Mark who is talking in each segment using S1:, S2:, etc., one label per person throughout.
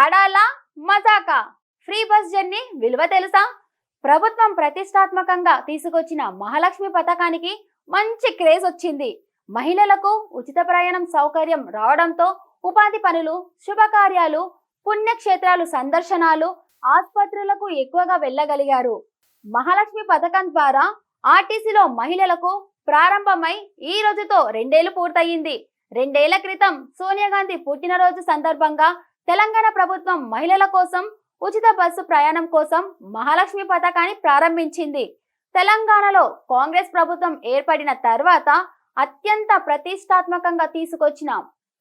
S1: ఆడాలా? మజాకా? Free bus journey విలువ తెలుసా? ప్రభుత్వం ప్రతిష్టాత్మకంగా తీసుకొచ్చిన మహాలక్ష్మి పథకానికి మంచి క్రేజ్ వచ్చింది. మహిళలకు ఉచిత ప్రయాణం సౌకర్యం రావడంతో ఉపాధి పనులు శుభకార్యాలు పుణ్యక్షేత్రాలు సందర్శనాలు ఆసుపత్రులకు ఎక్కువగా వెళ్ళగలిగారు. మహాలక్ష్మి పథకం ద్వారా ఆర్టీసీలో మహిళలకు ప్రారంభమై ఈ రోజుతో రెండేళ్ళు పూర్తయింది. రెండేళ్ళ క్రితం సోనియా గాంధీ పుట్టినరోజు సందర్భంగా తెలంగాణ ప్రభుత్వం మహిళల కోసం ఉచిత బస్సు ప్రయాణం కోసం మహాలక్ష్మి పథకాన్ని ప్రారంభించింది. తెలంగాణలో కాంగ్రెస్ ప్రభుత్వం ఏర్పడిన తర్వాత అత్యంత ప్రతిష్టాత్మకంగా తీసుకొచ్చిన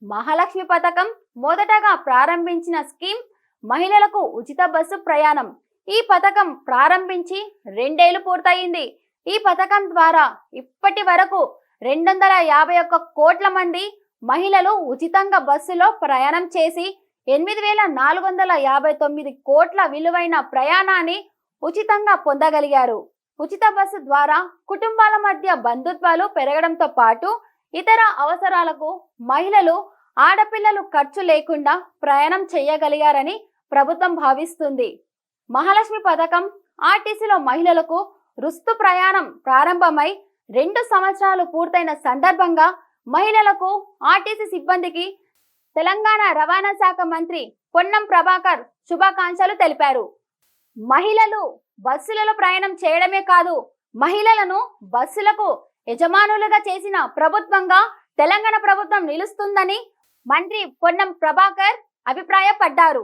S1: మహాలక్ష్మి పథకం మొదటగా ప్రారంభించిన స్కీమ్ మహిళలకు ఉచిత బస్సు ప్రయాణం. ఈ పథకం ప్రారంభించి రెండేళ్ళు పూర్తయింది. ఈ పథకం ద్వారా ఇప్పటి వరకు రెండు వందల యాభై ఒక్క కోట్ల మంది మహిళలు ఉచితంగా బస్సులో ప్రయాణం చేసి ఎనిమిది వేల నాలుగు వందల యాభై తొమ్మిది కోట్ల విలువైన ప్రయాణాన్ని ఉచితంగా పొందగలిగారు. ఉచిత బస్సు ద్వారా కుటుంబాల మధ్య బంధుత్వాలు పెరగడంతో పాటు ఇతర అవసరాలకు మహిళలు ఆడపిల్లలు ఖర్చు లేకుండా ప్రయాణం చేయగలిగారని ప్రభుత్వం భావిస్తుంది. మహాలక్ష్మి పథకం ఆర్టీసీలో మహిళలకు రుస్తు ప్రయాణం ప్రారంభమై రెండు సంవత్సరాలు పూర్తయిన సందర్భంగా మహిళలకు ఆర్టీసీ సిబ్బందికి తెలంగాణ రవాణా శాఖ మంత్రి పొన్నం ప్రభాకర్ శుభాకాంక్షలు తెలిపారు. మహిళలు బస్సులలో ప్రయాణం చేయడమే కాదు మహిళలను బస్సులకు యజమానులుగా చేసిన ప్రభుత్వంగా తెలంగాణ ప్రభుత్వం నిలుస్తుందని మంత్రి పొన్నం ప్రభాకర్ అభిప్రాయపడ్డారు.